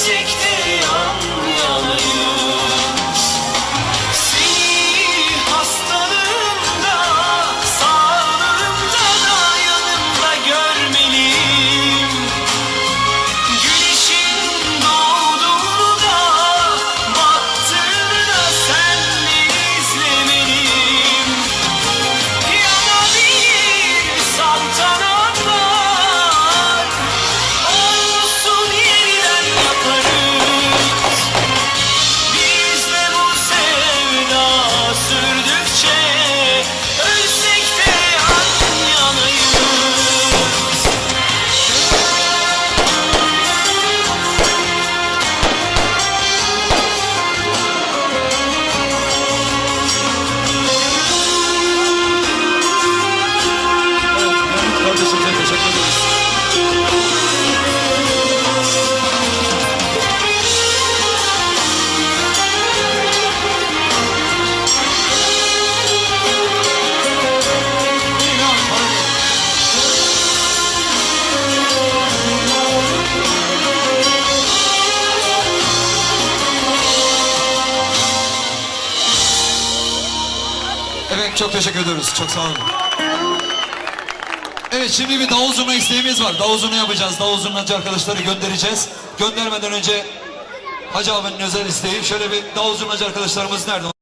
sick Evet çok teşekkür ediyoruz. Çok sağ olun. Evet şimdi bir davul zurna isteğimiz var. Davul zurna yapacağız. Davul zurnacı arkadaşları göndereceğiz. Göndermeden önce Hacı abinin özel isteği. Şöyle bir davul zurnacı arkadaşlarımız nerede?